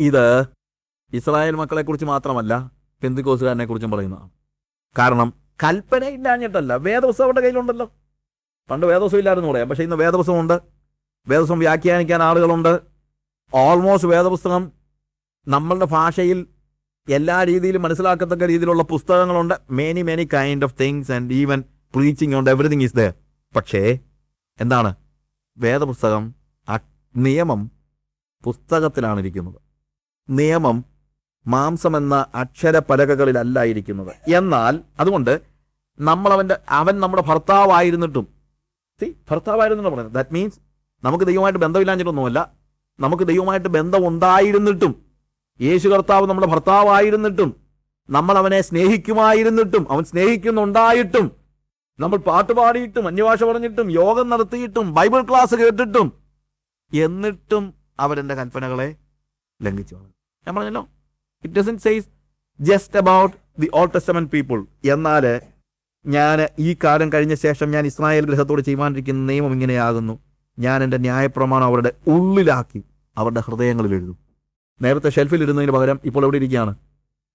ഇത് ഇസ്രായേൽ മക്കളെക്കുറിച്ച് മാത്രമല്ല പെന്തിക്കോസുകാരനെ കുറിച്ചും പറയുന്നതാണ് കാരണം കൽപ്പന ഇല്ലാഞ്ഞിട്ടല്ല. വേദപുസ്തകം അവരുടെ കയ്യിലുണ്ടല്ലോ. പണ്ട് വേദവസ്വം ഇല്ലായിരുന്നു പറയാം. പക്ഷേ ഇന്ന് വേദപുസ്തമുണ്ട് വേദവസ്വം വ്യാഖ്യാനിക്കാൻ ആളുകളുണ്ട്. ഓൾമോസ്റ്റ് വേദപുസ്തകം നമ്മളുടെ ഭാഷയിൽ എല്ലാ രീതിയിലും മനസ്സിലാക്കത്തക്ക രീതിയിലുള്ള പുസ്തകങ്ങളുണ്ട്. Many many kind of things and even preaching ഉണ്ട് എവറിഥിങ് ഈസ് ദ പക്ഷേ എന്താണ്? വേദപുസ്തകം നിയമം പുസ്തകത്തിലാണ് ഇരിക്കുന്നത് നിയമം മാംസം എന്ന അക്ഷര പലകകളിലല്ല ഇരിക്കുന്നത് എന്നാൽ അതുകൊണ്ട് നമ്മൾ അവന്റെ അവൻ നമ്മുടെ ഭർത്താവായിരുന്നിട്ടും സി ഭർത്താവായിരുന്നു പറയുന്നത്. ദാറ്റ് മീൻസ് നമുക്ക് ദൈവമായിട്ട് ബന്ധമില്ലാഞ്ഞിട്ടൊന്നുമല്ല. നമുക്ക് ദൈവമായിട്ട് ബന്ധം ഉണ്ടായിരുന്നിട്ടും യേശു കർത്താവ് നമ്മുടെ ഭർത്താവായിരുന്നിട്ടും നമ്മൾ അവനെ സ്നേഹിക്കുമായിരുന്നിട്ടും അവൻ സ്നേഹിക്കുന്നുണ്ടായിട്ടും നമ്മൾ പാട്ട് പാടിയിട്ടും അന്യഭാഷ പറഞ്ഞിട്ടും യോഗം നടത്തിയിട്ടും ബൈബിൾ ക്ലാസ് കേട്ടിട്ടും എന്നിട്ടും അവരെ കൽപ്പനകളെ ലംഘിച്ചു ഞാൻ പറഞ്ഞല്ലോ. It doesn't says just about the old Testament people എന്നാൽ ഞാൻ ഈ കാലം കഴിഞ്ഞ ശേഷം ഞാൻ ഇസ്രായേൽ ഗ്രഹത്തോട് ചെയ്യുവാനിരിക്കുന്ന നിയമം ഇങ്ങനെയാകുന്നു. ഞാൻ എന്റെ ന്യായപ്രമാണം അവരുടെ ഉള്ളിലാക്കി അവരുടെ ഹൃദയങ്ങളിൽ എഴുതും. നേരത്തെ ഷെൽഫിൽ ഇടുന്നതിന് പകരം ഇപ്പോൾ എവിടെ ഇരിക്കുകയാണ്?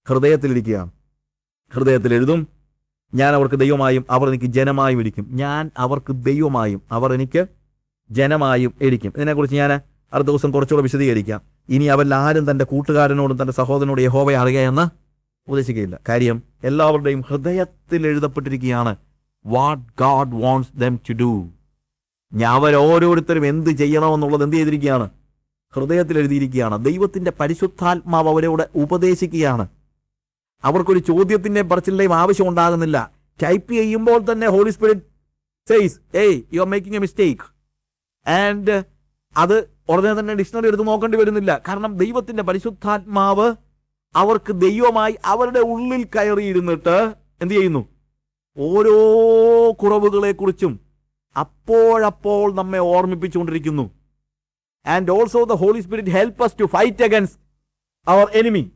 ഹൃദയത്തിലിരിക്കുകയാണ് ഹൃദയത്തിൽ എഴുതും. ഞാൻ അവർക്ക് ദൈവമായും അവർ എനിക്ക് ജനമായും ഇരിക്കും. ഞാൻ അവർക്ക് ദൈവമായും അവർ എനിക്ക് ജനമായും ഇരിക്കും. ഇതിനെക്കുറിച്ച് ഞാൻ അടുത്ത ദിവസം കുറച്ചുകൂടെ വിശദീകരിക്കാം. ഇനി അവരിൽ ആരും തന്റെ കൂട്ടുകാരനോടും തന്റെ സഹോദരനോടും യഹോവയെ അറിയുകയെന്ന് ഉപദേശിക്കുകയില്ല. കാര്യം എല്ലാവരുടെയും ഹൃദയത്തിൽ എഴുതപ്പെട്ടിരിക്കുകയാണ് what God wants them to do അവരോരോരുത്തരും എന്ത് ചെയ്യണമെന്നുള്ളത് എന്ത് ചെയ്തിരിക്കുകയാണ്? ഹൃദയത്തിൽ എഴുതിയിരിക്കുകയാണ് ദൈവത്തിന്റെ പരിശുദ്ധാത്മാവ് അവരോട് ഉപദേശിക്കുകയാണ്. അവർക്കൊരു ചോദ്യത്തിന്റെ പറച്ചിലിന്റെയും ആവശ്യം ഉണ്ടാകുന്നില്ല. ടൈപ്പ് ചെയ്യുമ്പോൾ തന്നെ Holy Spirit says hey you are making a mistake and അത് ഉടനെ തന്നെ ഡിക്ഷണറി എടുത്ത് നോക്കേണ്ടി വരുന്നില്ല. കാരണം ദൈവത്തിന്റെ പരിശുദ്ധാത്മാവ് അവർക്ക് ദൈവമായി അവരുടെ ഉള്ളിൽ കയറിയിരുന്നിട്ട് എന്ത് ചെയ്യുന്നു? ഓരോ കുറവുകളെക്കുറിച്ചും അപ്പോഴപ്പോൾ നമ്മെ ഓർമ്മിപ്പിച്ചുകൊണ്ടിരിക്കുന്നു. And also the Holy Spirit help us to fight against our enemy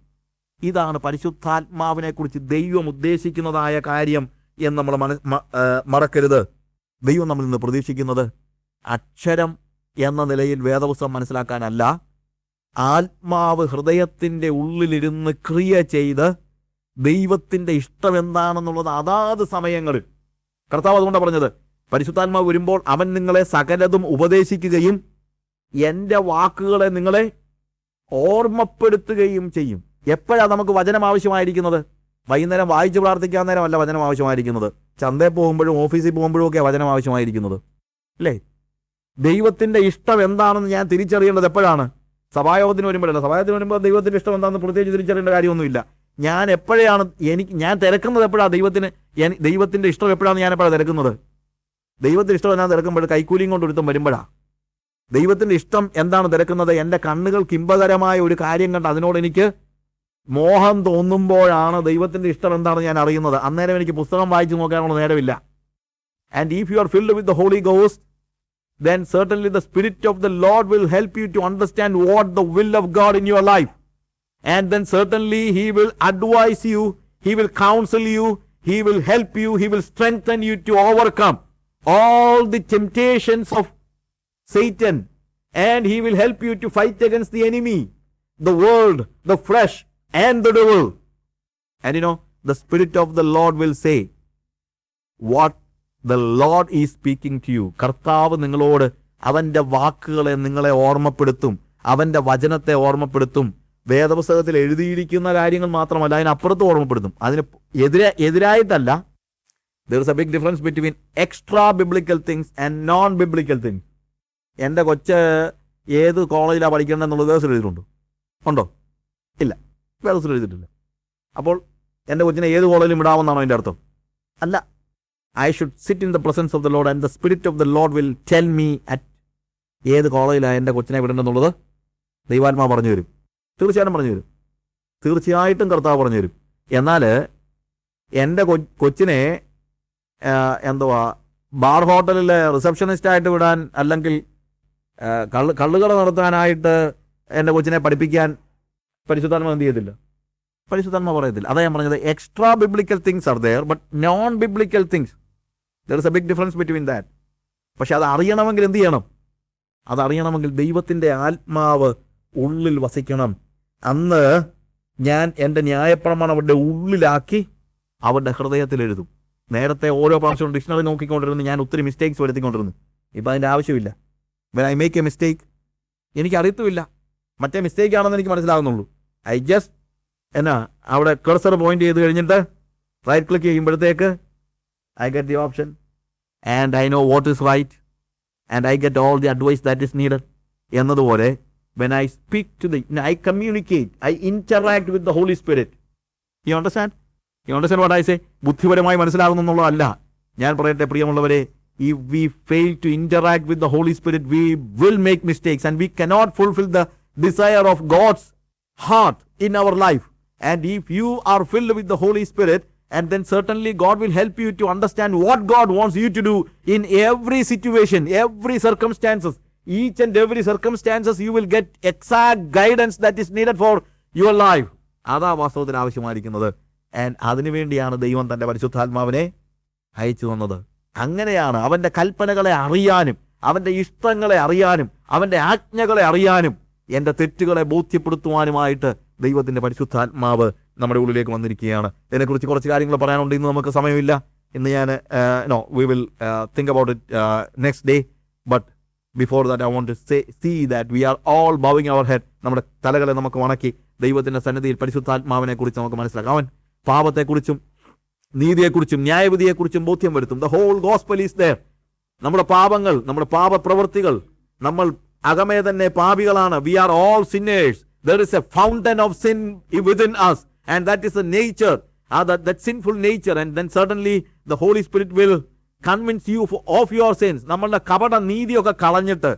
ഇതാണ് പരിശുദ്ധാത്മാവിനെ കുറിച്ച് ദൈവം ഉദ്ദേശിക്കുന്നതായ കാര്യം എന്ന് നമ്മൾ മറക്കരുത്. ദൈവം നമ്മളിൽ നിന്ന് പ്രതീക്ഷിക്കുന്നത് അക്ഷരം എന്ന നിലയിൽ വേദപുസ്തകം മനസ്സിലാക്കാനല്ല. ആത്മാവ് ഹൃദയത്തിന്റെ ഉള്ളിലിരുന്ന് ക്രിയ ചെയ്ത് ദൈവത്തിന്റെ ഇഷ്ടം എന്താണെന്നുള്ളത് അതാത് സമയങ്ങളിൽ കർത്താവ് അതുകൊണ്ടാണ് പറഞ്ഞത് പരിശുദ്ധാത്മാവ് വരുമ്പോൾ അവൻ നിങ്ങളെ സകലതും ഉപദേശിക്കുകയും എന്റെ വാക്കുകളെ നിങ്ങളെ ഓർമ്മപ്പെടുത്തുകയും ചെയ്യും. എപ്പോഴാണ് നമുക്ക് വചനം ആവശ്യമായിരിക്കുന്നത്? വൈകുന്നേരം വായിച്ച് പ്രാർത്ഥിക്കാൻ നേരമല്ല വചനം ആവശ്യമായിരിക്കുന്നത്. ചന്തയിൽ പോകുമ്പോഴും ഓഫീസിൽ പോകുമ്പോഴും ഒക്കെ വചനം ആവശ്യമായിരിക്കുന്നത്. അല്ലേ? ദൈവത്തിന്റെ ഇഷ്ടം എന്താണെന്ന് ഞാൻ തിരിച്ചറിയേണ്ടത് എപ്പോഴാണ്? സഭായോഗത്തിന് വരുമ്പോഴല്ല. സഭായോഗത്തിന് വരുമ്പോൾ ദൈവത്തിന്റെ ഇഷ്ടം എന്താണെന്ന് പ്രത്യേകിച്ച് തിരിച്ചറിയേണ്ട കാര്യമൊന്നുമില്ല. ഞാൻ എപ്പോഴാണ് എനിക്ക് ഞാൻ തിരക്കുന്നത് എപ്പോഴാണ് ദൈവത്തിന് ദൈവത്തിന്റെ ഇഷ്ടം എപ്പോഴാണ് ഞാൻ എപ്പോഴാണ് തിരക്കുന്നത്? ദൈവത്തിന്റെ ഇഷ്ടം ഞാൻ തിരക്കുമ്പോൾ കൈക്കൂലിയും കൊണ്ട് ഒരുത്തം വരുമ്പോഴാണ് ദൈവത്തിന്റെ ഇഷ്ടം എന്താണ് തിരക്കുന്നത്? എന്റെ കണ്ണുകൾക്ക് ഇമ്പകരമായ ഒരു കാര്യം കണ്ട് അതിനോട് എനിക്ക് മോഹം തോന്നുമ്പോഴാണ് ദൈവത്തിന്റെ ഇഷ്ടം എന്താണെന്ന് ഞാൻ അറിയുന്നത്. അന്നേരം എനിക്ക് പുസ്തകം വായിച്ചു നോക്കാനുള്ള നേരമില്ല. And if you are filled with the Holy Ghost then certainly the Spirit of the Lord will help you to understand what the will of God in your life. And then certainly He will advise you, He will counsel you, He will help you, He will strengthen you to overcome all the temptations of Satan. And He will help you to fight against the enemy, the world, the flesh, and the devil. And you know, the Spirit of the Lord will say, what the Lord is speaking to you കർത്താവ് നിങ്ങളോട് അവന്റെ വാക്കുകളെ നിങ്ങളെ ഓർമ്മപ്പെടുത്തും അവന്റെ വചനത്തെ ഓർമ്മപ്പെടുത്തും. വേദപുസ്തകത്തിൽ എഴുതിയിരിക്കുന്ന കാര്യങ്ങൾ മാത്രമല്ല അതിനപ്പുറത്ത് ഓർമ്മപ്പെടുത്തും. അതിന് എതിരെ എതിരായിട്ടല്ല. There is a big difference between extra biblical things and non biblical things എന്റെ കൊച്ച് ഏത് കോളേജിലാണ് പഠിക്കേണ്ടത് എന്നുള്ളത് വേദത്തിൽ എഴുതിയിട്ടുണ്ടോ. ഉണ്ടോ? ഇല്ല. വേദത്തിൽ എഴുതിയിട്ടില്ല. അപ്പോൾ എന്റെ കൊച്ചിനെ ഏത് കോളേജിലും വിടാമെന്നാണോ അതിന്റെ അർത്ഥം? അല്ല. I should sit in the presence of the Lord and the Spirit of the Lord will tell me at ഏത് കോളേജിലാണ് എന്റെ കൊച്ചിനെ വിടേണ്ടതെന്നുള്ളത് ദൈവാത്മാ പറഞ്ഞു തരും. തീർച്ചയായിട്ടും പറഞ്ഞു തരും. തീർച്ചയായിട്ടും കർത്താവ് പറഞ്ഞു തരും. എന്നാൽ എന്റെ കൊച്ചിനെ എന്തുവാ ബാർ ഹോട്ടലിലെ റിസപ്ഷനിസ്റ്റായിട്ട് വിടാൻ അല്ലെങ്കിൽ കള്ള് കള്ളുകട നടത്താനായിട്ട് എന്റെ കൊച്ചിനെ പഠിപ്പിക്കാൻ പരിശുദ്ധാത്മ എന്ത് ചെയ്യത്തില്ല? പരിശുദ്ധാത്മ പറയത്തില്ല. അതാ ഞാൻ പറഞ്ഞത്. Extra biblical things are there but non biblical things there is a big difference between that പക്ഷെ അത് അറിയണമെങ്കിൽ എന്ത് ചെയ്യണം? അതറിയണമെങ്കിൽ ദൈവത്തിന്റെ ആത്മാവ് ഉള്ളിൽ വസിക്കണം. അന്ന് ഞാൻ എന്റെ ന്യായപ്രമാണം അവരുടെ ഉള്ളിലാക്കി അവരുടെ ഹൃദയത്തിൽ എഴുതും. നേരത്തെ ഓരോ പ്രാവശ്യവും ഡിക്ഷണറി നോക്കിക്കൊണ്ടിരുന്നു ഞാൻ ഒത്തിരി മിസ്റ്റേക്സ് വരുത്തിക്കൊണ്ടിരുന്നു. ഇപ്പം അതിന്റെ ആവശ്യമില്ല. When I make a mistake എനിക്ക് അറിയത്തുമില്ല മറ്റേ മിസ്റ്റേക്ക് ആണെന്ന് എനിക്ക് മനസ്സിലാകുന്നുള്ളൂ ഐ ജസ്റ്റ് എന്നാ അവിടെ കർസർ പോയിന്റ് ചെയ്ത് കഴിഞ്ഞിട്ട് റൈറ്റ് ക്ലിക്ക് ചെയ്യുമ്പോഴത്തേക്ക് I get the option and I know what is right and I get all the advice that is needed എന്നതുപോലെ when I speak to the I communicate I interact with the Holy Spirit you understand you understand what I say ബുദ്ധിപരമായി മനസ്സിലാകുന്നു എന്നുള്ളതല്ല ഞാൻ പറയട്ടെ പ്രിയമുള്ളവരെ if we fail to interact with the Holy Spirit, we will make mistakes and we cannot fulfill the desire of God's heart in our life. And if you are filled with the Holy Spirit, and then certainly God will help you to understand what God wants you to do in every situation, every circumstances. Each and every circumstances, you will get exact guidance that is needed for your life. അതാ വാസ്തവത്തിന് ആവശ്യമായിരിക്കുന്നത് and അതിനുവേണ്ടിയാണ് ദൈവം തന്റെ പരിശുദ്ധാത്മാവിനെ അയച്ചു തന്നത് അങ്ങനെയാണ് അവന്റെ കൽപ്പനകളെ അറിയാനും അവന്റെ ഇഷ്ടങ്ങളെ അറിയാനും അവന്റെ ആജ്ഞകളെ അറിയാനും എന്റെ തെറ്റുകളെ ബോധ്യപ്പെടുത്തുവാനുമായിട്ട് ദൈവത്തിന്റെ പരിശുദ്ധാത്മാവ് നമ്മുടെ ഉള്ളിലേക്ക് വന്നിരിക്കുകയാണ്. ഇതിനെക്കുറിച്ച് കുറച്ച് കാര്യങ്ങൾ പറയാനുണ്ട്. ഇന്ന് നമുക്ക് സമയമില്ല. ഇന്ന് ഞാൻ know we will think about it next day but before that I want say see that we are all bowing our head നമ്മുടെ തലകളെ നമുക്ക് വണക്കി. ദൈവത്തിന്റെ സന്നിധിയിൽ പരിശുദ്ധാത്മാവിനെ കുറിച്ച് നമുക്ക് മനസ്സിലാക്കാം. അവൻ പാപത്തെക്കുറിച്ചും നീതിയെക്കുറിച്ചും ന്യായവിധിയെക്കുറിച്ചും ബോധ്യം വരുത്തും. The whole gospel is there നമ്മുടെ പാപങ്ങൾ നമ്മുടെ പാപപ്രവൃത്തികൾ നമ്മൾ അകമേ തന്നെ പാപികളാണ് we are all sinners there is a fountain of sin within that is the nature, uh, that, that sinful nature, and then certainly the Holy Spirit will convince you of your sins നമ്മളുടെ കപട നീതിയൊക്കെ കളഞ്ഞിട്ട്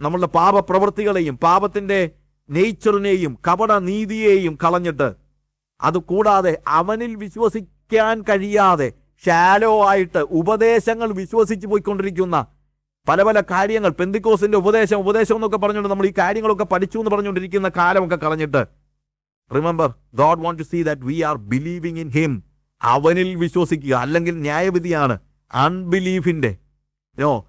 നമ്മളുടെ പാപപ്രവൃത്തികളെയും പാപത്തിന്റെ നേച്ചറിനെയും കപട നീതിയെയും കളഞ്ഞിട്ട് അതുകൂടാതെ അവനിൽ വിശ്വസിക്കാൻ കഴിയാതെ ഷാലോ ആയിട്ട് ഉപദേശങ്ങൾ വിശ്വസിച്ച് പോയിക്കൊണ്ടിരിക്കുന്ന പല പല കാര്യങ്ങൾ. പെന്തിക്കോസിന്റെ ഉപദേശം ഉപദേശം എന്നൊക്കെ പറഞ്ഞുകൊണ്ട് നമ്മൾ ഈ കാര്യങ്ങളൊക്കെ പഠിച്ചു എന്ന് പറഞ്ഞുകൊണ്ടിരിക്കുന്ന കാലമൊക്കെ കളഞ്ഞിട്ട് remember God want to see that we are believing in him അവനിൽ വിശ്വസിക്കുക. അല്ലെങ്കിൽ ന്യായവിധിയാണ്. അൺബിലീഫിന്റെ നോ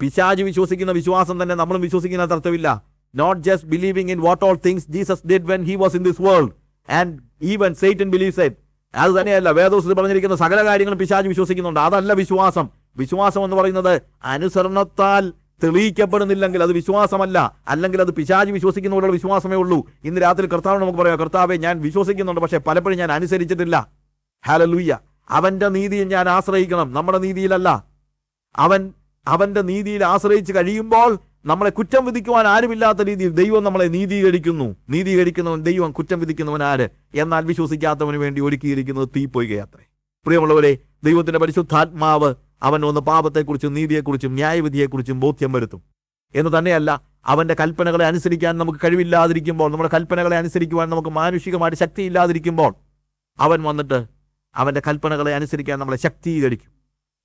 പിശാജ് വിശ്വസിക്കുന്ന വിശ്വാസം തന്നെ നമ്മളും വിശ്വസിക്കുന്ന അർത്ഥമില്ല not just believing in what all things Jesus did when he was in this world and even Satan believes it അത് തന്നെയല്ല. വേദോസത്തിൽ പറഞ്ഞിരിക്കുന്ന സകല കാര്യങ്ങളും പിശാജ് വിശ്വസിക്കുന്നുണ്ട്. അതല്ല വിശ്വാസം. വിശ്വാസം എന്ന് പറയുന്നത് അനുസരണത്താൽ തെളിയിക്കപ്പെടുന്നില്ലെങ്കിൽ അത് വിശ്വാസമല്ല. അല്ലെങ്കിൽ അത് പിശാജ് വിശ്വസിക്കുന്നവരുടെ വിശ്വാസമേ ഉള്ളൂ. ഇന്ന് രാത്രി കർത്താവ് നമുക്ക് പറയാം കർത്താവെ ഞാൻ വിശ്വസിക്കുന്നുണ്ട് പക്ഷേ പലപ്പോഴും ഞാൻ അനുസരിച്ചിട്ടില്ല. ഹാലലൂയ്യ അവന്റെ നീതിയിൽ ഞാൻ ആശ്രയിക്കണം. നമ്മുടെ നീതിയിലല്ല. അവൻ അവന്റെ നീതിയിൽ ആശ്രയിച്ച് കഴിയുമ്പോൾ നമ്മളെ കുറ്റം വിധിക്കുവാൻ ആരുമില്ലാത്ത രീതിയിൽ ദൈവം നമ്മളെ നീതീകരിക്കുന്നു. നീതീകരിക്കുന്നവൻ ദൈവം കുറ്റം വിധിക്കുന്നവൻ ആര്? എന്നാൽ വിശ്വസിക്കാത്തവന് വേണ്ടി ഒരുക്കിയിരിക്കുന്നത് തീപ്പൊയ്കയാത്രേ. പ്രിയമുള്ളവരെ ദൈവത്തിന്റെ പരിശുദ്ധാത്മാവ് അവൻ ഒന്ന് പാപത്തെക്കുറിച്ചും നീതിയെക്കുറിച്ചും ന്യായവിധിയെക്കുറിച്ചും ബോധ്യം വരുത്തും. എന്ന് തന്നെയല്ല അവന്റെ കൽപ്പനകളെ അനുസരിക്കാൻ നമുക്ക് കഴിവില്ലാതിരിക്കുമ്പോൾ നമ്മുടെ കൽപ്പനകളെ അനുസരിക്കുവാൻ നമുക്ക് മാനുഷികമായിട്ട് ശക്തിയില്ലാതിരിക്കുമ്പോൾ അവൻ വന്നിട്ട് അവന്റെ കൽപ്പനകളെ അനുസരിക്കാൻ നമ്മളെ ശക്തീകരിക്കും.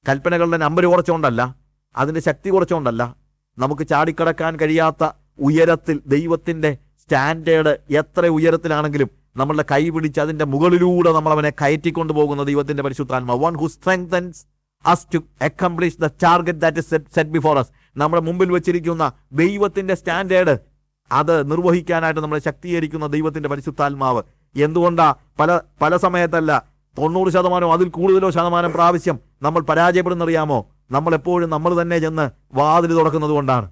കൽപ്പനകളുടെ നമ്പർ കുറച്ചുകൊണ്ടല്ല അതിന്റെ ശക്തി കുറച്ചുകൊണ്ടല്ല നമുക്ക് ചാടിക്കടക്കാൻ കഴിയാത്ത ഉയരത്തിൽ ദൈവത്തിന്റെ സ്റ്റാൻഡേർഡ് എത്ര ഉയരത്തിലാണെങ്കിലും നമ്മളുടെ കൈ പിടിച്ച് അതിന്റെ മുകളിലൂടെ നമ്മൾ അവനെ കയറ്റിക്കൊണ്ടു പോകുന്ന ദൈവത്തിന്റെ പരിശുദ്ധാത്മ one who strengthens us to accomplish the target that is set before us നമ്മുടെ മുമ്പിൽ വെച്ചിരിക്കുന്ന ദൈവത്തിന്റെ സ്റ്റാൻഡേർഡ് അത് നിർവഹിക്കാനായിട്ട് നമ്മളെ ശക്തീകരിക്കുന്ന ദൈവത്തിന്റെ പരിശുദ്ധാത്മാവ്. എന്തുകൊണ്ടാ? പല പല സമയത്തല്ല. തൊണ്ണൂറ് ശതമാനം അതിൽ കൂടുതലോ ശതമാനം പ്രാവശ്യം നമ്മൾ പരാജയപ്പെടുന്നറിയാമോ? നമ്മൾ എപ്പോഴും നമ്മൾ തന്നെ ചെന്ന് വാതിൽ തുറക്കുന്നത് കൊണ്ടാണ്.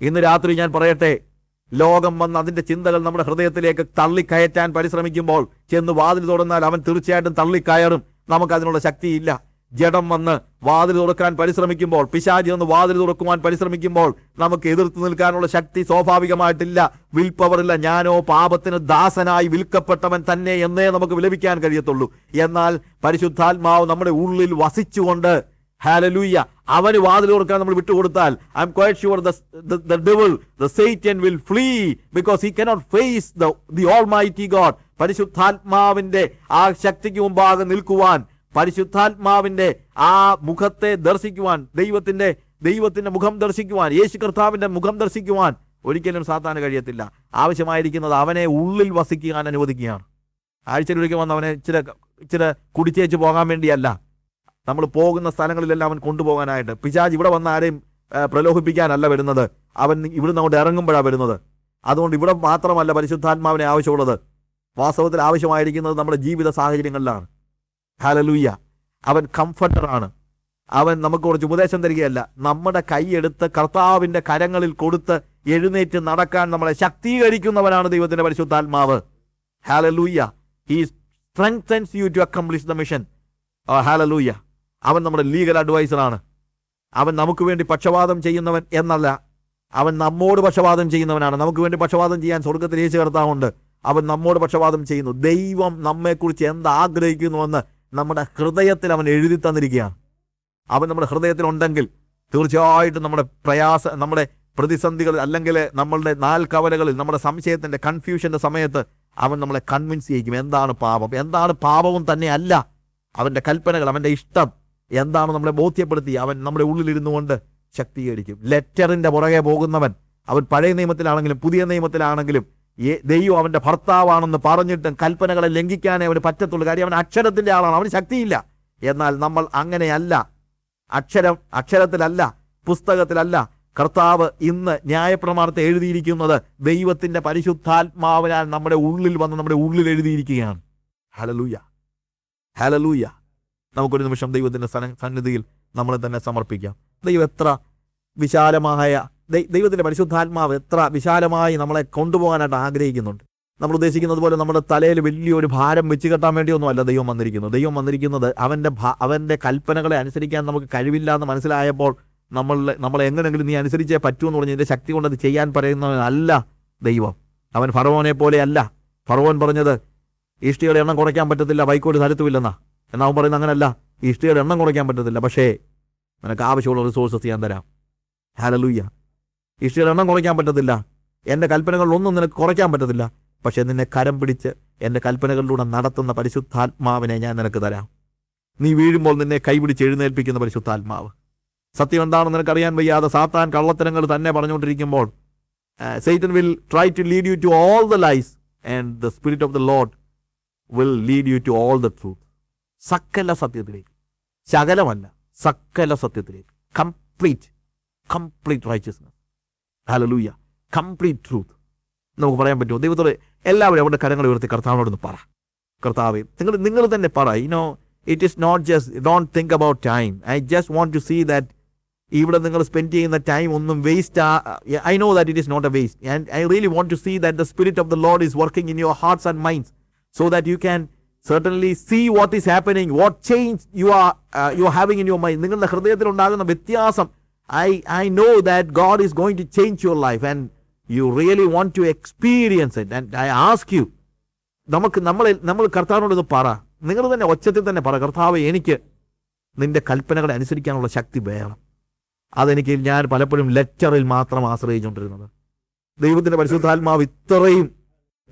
ഇന്ന് രാത്രി ഞാൻ പറയട്ടെ ലോകം വന്ന് അതിന്റെ ചിന്തകൾ നമ്മുടെ ഹൃദയത്തിലേക്ക് തള്ളിക്കയറ്റാൻ പരിശ്രമിക്കുമ്പോൾ ചെന്ന് വാതിൽ തുറന്നാൽ അവൻ തീർച്ചയായിട്ടും തള്ളിക്കയറും. നമുക്ക് അതിനുള്ള ശക്തിയില്ല. ജഡം വന്ന് വാതിൽ തുറക്കാൻ പരിശ്രമിക്കുമ്പോൾ പിശാചി വന്ന് വാതിൽ തുറക്കുവാൻ പരിശ്രമിക്കുമ്പോൾ നമുക്ക് എതിർത്ത് നിൽക്കാനുള്ള ശക്തി സ്വാഭാവികമായിട്ടില്ല. വിൽ പവറില്ല ഞാനോ പാപത്തിന് ദാസനായി വിൽക്കപ്പെട്ടവൻ തന്നെ എന്നേ നമുക്ക് വിലപിക്കാൻ കഴിയത്തുള്ളൂ. എന്നാൽ പരിശുദ്ധാത്മാവ് നമ്മുടെ ഉള്ളിൽ വസിച്ചുകൊണ്ട് ഹാലലൂയ്യ അവന് വാതിൽ തുറക്കാൻ നമ്മൾ വിട്ടുകൊടുത്താൽ I'm quite sure the devil flee because he cannot face the almighty God പരിശുദ്ധാത്മാവിന്റെ ആ ശക്തിക്ക് മുമ്പാകെ നിൽക്കുവാൻ പരിശുദ്ധാത്മാവിന്റെ ആ മുഖത്തെ ദർശിക്കുവാൻ ദൈവത്തിന്റെ ദൈവത്തിന്റെ മുഖം ദർശിക്കുവാൻ യേശു കർത്താവിന്റെ മുഖം ദർശിക്കുവാൻ ഒരിക്കലും സാത്താന് കഴിയത്തില്ല. ആവശ്യമായിരിക്കുന്നത് അവനെ ഉള്ളിൽ വസിക്കാൻ അനുവദിക്കുകയാണ്. ആഴ്ചയിൽ ഒരിക്കൽ വന്ന് അവനെ ഇച്ചിരി ഇച്ചിരി കുടിച്ചേച്ച് പോകാൻ വേണ്ടിയല്ല. നമ്മൾ പോകുന്ന സ്ഥലങ്ങളിലെല്ലാം അവൻ കൊണ്ടുപോകാനായിട്ട്. പിശാജ് ഇവിടെ വന്ന ആരെയും പ്രലോഭിപ്പിക്കാനല്ല വരുന്നത്. അവൻ ഇവിടുന്ന് അങ്ങോട്ട് ഇറങ്ങുമ്പോഴാണ് വരുന്നത്. അതുകൊണ്ട് ഇവിടെ മാത്രമല്ല പരിശുദ്ധാത്മാവിനെ ആവശ്യമുള്ളത്. വാസ്തവത്തിൽ ആവശ്യമായിരിക്കുന്നത് നമ്മുടെ ജീവിത സാഹചര്യങ്ങളിലാണ്. ഹാലലൂയ്യ അവൻ കംഫർട്ടറാണ്. അവൻ നമുക്ക് കുറച്ച് ഉപദേശം തരികയല്ല. നമ്മുടെ കൈയെടുത്ത് കർത്താവിന്റെ കരങ്ങളിൽ കൊടുത്ത് എഴുന്നേറ്റ് നടക്കാൻ നമ്മളെ ശക്തീകരിക്കുന്നവനാണ് ദൈവത്തിന്റെ പരിശുദ്ധാത്മാവ്. Hallelujah he strengthens you to accomplish the mission hallelujah അവൻ നമ്മുടെ ലീഗൽ അഡ്വൈസറാണ് അവൻ നമുക്ക് വേണ്ടി പക്ഷപാതം ചെയ്യുന്നവൻ എന്നല്ല. അവൻ നമ്മോട് പക്ഷപാതം ചെയ്യുന്നവനാണ്. നമുക്ക് വേണ്ടി പക്ഷപാതം ചെയ്യാൻ സ്വർഗത്തിൽ യേശു കർത്താവുണ്ട്. അവൻ നമ്മോട് പക്ഷപാതം ചെയ്യുന്നു. ദൈവം നമ്മെക്കുറിച്ച് എന്ത് ആഗ്രഹിക്കുന്നുവെന്ന് നമ്മുടെ ഹൃദയത്തിൽ അവൻ എഴുതി തന്നിരിക്കുകയാണ്. അവൻ നമ്മുടെ ഹൃദയത്തിൽ ഉണ്ടെങ്കിൽ തീർച്ചയായിട്ടും നമ്മുടെ പ്രയാസ നമ്മുടെ പ്രതിസന്ധികൾ അല്ലെങ്കിൽ നമ്മളുടെ നാൽക്കവലകളിൽ നമ്മുടെ സംശയത്തിന്റെ കൺഫ്യൂഷന്റെ സമയത്ത് അവൻ നമ്മളെ കൺവിൻസ് ചെയ്യിക്കും. എന്താണ് പാപം? എന്താണ് പാപവും തന്നെ അല്ല അവന്റെ കൽപ്പനകൾ അവന്റെ ഇഷ്ടം? എന്താണ് നമ്മളെ ബോധ്യപ്പെടുത്തി? അവൻ നമ്മുടെ ഉള്ളിലിരുന്നു കൊണ്ട് ശക്തീകരിക്കും. ലെറ്ററിന്റെ പുറകെ പോകുന്നവൻ അവൻ പഴയ നിയമത്തിലാണെങ്കിലും പുതിയ നിയമത്തിലാണെങ്കിലും ദൈവം അവന്റെ ഭർത്താവാണെന്ന് പറഞ്ഞിട്ടും കൽപ്പനകളെ ലംഘിക്കാനേ അവന് പറ്റത്തുള്ളൂ. കാര്യം അവൻ അക്ഷരത്തിന്റെ ആളാണ്. അവന് ശക്തിയില്ല. എന്നാൽ നമ്മൾ അങ്ങനെയല്ല. അക്ഷരം അക്ഷരത്തിലല്ല പുസ്തകത്തിലല്ല. കർത്താവ് ഇന്ന് ന്യായപ്രമാണത്തെ എഴുതിയിരിക്കുന്നത് ദൈവത്തിന്റെ പരിശുദ്ധാത്മാവിനാൽ നമ്മുടെ ഉള്ളിൽ വന്ന് നമ്മുടെ ഉള്ളിൽ എഴുതിയിരിക്കുകയാണ്. ഹലലൂയ ഹലലൂയ നമുക്കൊരു നിമിഷം ദൈവത്തിന്റെ സന്നിധിയിൽ നമ്മളെ തന്നെ സമർപ്പിക്കാം. ദൈവം എത്ര വിശാലമായ ദൈവത്തിന്റെ പരിശുദ്ധാത്മാവ് എത്ര വിശാലമായി നമ്മളെ കൊണ്ടുപോകാനായിട്ട് ആഗ്രഹിക്കുന്നുണ്ട്. നമ്മൾ ഉദ്ദേശിക്കുന്നത് പോലെ നമ്മുടെ തലയിൽ വലിയൊരു ഭാരം വെച്ച് കെട്ടാൻ വേണ്ടിയൊന്നുമല്ല ദൈവം വന്നിരിക്കുന്നു ദൈവം വന്നിരിക്കുന്നത് അവന്റെ അവന്റെ കൽപ്പനകളെ അനുസരിക്കാൻ നമുക്ക് കഴിവില്ല എന്ന് മനസ്സിലായപ്പോൾ നമ്മൾ നമ്മളെ എങ്ങനെയെങ്കിലും നീ അനുസരിച്ചേ പറ്റൂ എന്ന് പറഞ്ഞ് നിന്റെ ശക്തി കൊണ്ട് ചെയ്യാൻ പറയുന്നവനല്ല ദൈവം. അവൻ ഫറവോനെ പോലെയല്ല. ഫറവോൻ പറഞ്ഞത് ഇഷ്ടിയുടെ എണ്ണം കുറയ്ക്കാൻ പറ്റത്തില്ല വൈക്കോട് സ്ഥലത്തുമില്ലെന്നാ എന്നാ അവൻ പറയുന്നത് അങ്ങനല്ല. ഇഷ്ടിയുടെ എണ്ണം കുറയ്ക്കാൻ പറ്റത്തില്ല. പക്ഷേ നിനക്ക് ആവശ്യമുള്ള റിസോഴ്സസ് ഞാൻ തരാം. ഹാലലൂയ്യ ഇഷ്ടിയുടെ എണ്ണം കുറയ്ക്കാൻ പറ്റത്തില്ല. എന്റെ കൽപ്പനകളിലൊന്നും നിനക്ക് കുറയ്ക്കാൻ പറ്റത്തില്ല. പക്ഷേ നിന്നെ കരം പിടിച്ച് എന്റെ കൽപ്പനകളിലൂടെ നടത്തുന്ന പരിശുദ്ധാത്മാവിനെ ഞാൻ നിനക്ക് തരാം. നീ വീഴുമ്പോൾ നിന്നെ കൈപിടിച്ച് എഴുന്നേൽപ്പിക്കുന്ന പരിശുദ്ധാത്മാവ്. സത്യം എന്താണെന്ന് നിനക്കറിയാൻ വയ്യാതെ സാത്താൻ കള്ളത്തരങ്ങൾ തന്നെ പറഞ്ഞുകൊണ്ടിരിക്കുമ്പോൾ Satan will try to lead you to all the lies and the Spirit of the Lord will lead you to all the truth സകല സത്യത്തിലേക്ക്. ശകലമല്ല സകല സത്യത്തിലേക്ക്. Complete complete righteousness hallelujah complete truth നമുക്ക് പറയാൻ പറ്റുമോ? ദൈവത്തോട് എല്ലാവരും അവരുടെ കരങ്ങൾ ഉയർത്തി കർത്താവിനോടൊന്ന് പറ. കർത്താവ് നിങ്ങൾ നിങ്ങൾ തന്നെ പറ. I know it is not just don't think about time I just want to see that ഇവിടെ നിങ്ങൾ സ്പെൻഡ് ചെയ്യുന്ന ടൈം ഒന്നും waste I know that it is not a waste and I really want to see that the Spirit of the Lord is working in your hearts and minds so that you can certainly see what is happening what change you are you you having in your mind. നിങ്ങളുടെ ഹൃദയത്തിൽ ഉണ്ടാകുന്ന വ്യത്യാസം I I know that God is going to change your life and you really want to experience it. And I ask you, നമുക്ക് നമ്മൾ നമ്മൾ കർത്താവിനോട് ഇത് പറ. നിങ്ങൾ തന്നെ ഒച്ചത്തിൽ തന്നെ പറ കർത്താവ് എനിക്ക് നിന്റെ കൽപ്പനകളെ അനുസരിക്കാനുള്ള ശക്തി വേണം. അതെനിക്ക് ഞാൻ പലപ്പോഴും ലെറ്ററിൽ മാത്രം ആശ്രയിച്ചുകൊണ്ടിരുന്നത്. ദൈവത്തിന്റെ പരിശുദ്ധാത്മാവ് ഇത്രയും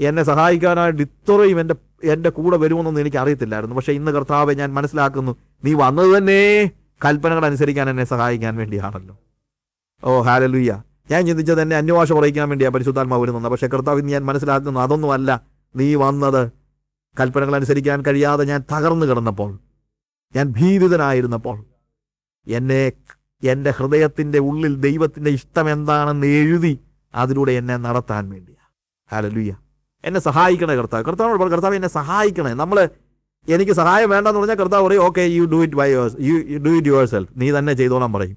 എന്നെ സഹായിക്കാനായിട്ട് ഇത്രയും എന്റെ എന്റെ കൂടെ വരുമെന്നൊന്നും എനിക്ക് അറിയത്തില്ലായിരുന്നു പക്ഷേ ഇന്ന് കർത്താവെ ഞാൻ മനസ്സിലാക്കുന്നു നീ വന്നത് തന്നെ കൽപ്പനകൾ അനുസരിക്കാൻ എന്നെ സഹായിക്കാൻ വേണ്ടിയാണല്ലോ. ഓ ഹാലലുയ്യ ഞാൻ ചിന്തിച്ചത് എന്നെ അന്വേഷം പറയിക്കാൻ വേണ്ടിയാണ് പരിശുദ്ധാത്മാവ് വരുന്നത് പക്ഷേ കർത്താവ് ഞാൻ മനസ്സിലാക്കുന്നു അതൊന്നുമല്ല. നീ വന്നത് കൽപ്പനകൾ അനുസരിക്കാൻ കഴിയാതെ ഞാൻ തകർന്നു കിടന്നപ്പോൾ ഞാൻ ഭീതിതനായിരുന്നപ്പോൾ എന്നെ എന്റെ ഹൃദയത്തിന്റെ ഉള്ളിൽ ദൈവത്തിന്റെ ഇഷ്ടം എന്താണെന്ന് എഴുതി അതിലൂടെ എന്നെ നടത്താൻ വേണ്ടിയാണ് ഹാലലുയ്യ എന്നെ സഹായിക്കണേ കർത്താവ്. കർത്താവ് കർത്താവ് എന്നെ സഹായിക്കണേ. നമ്മൾ എനിക്ക് സഹായം വേണ്ടെന്ന് പറഞ്ഞാൽ കർത്താവ് പറയും okay you do it by yours you do it yourself നീ തന്നെ ചെയ്തോളാൻ പറയും.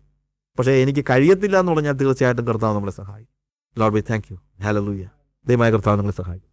പക്ഷേ എനിക്ക് കഴിയത്തില്ല എന്ന് പറഞ്ഞാൽ തീർച്ചയായിട്ടും കർത്താവ് നമ്മളെ സഹായിക്കും. Lord be thank you hallelujah ദയമായ കർത്താവ് നമ്മളെ സഹായിക്കും.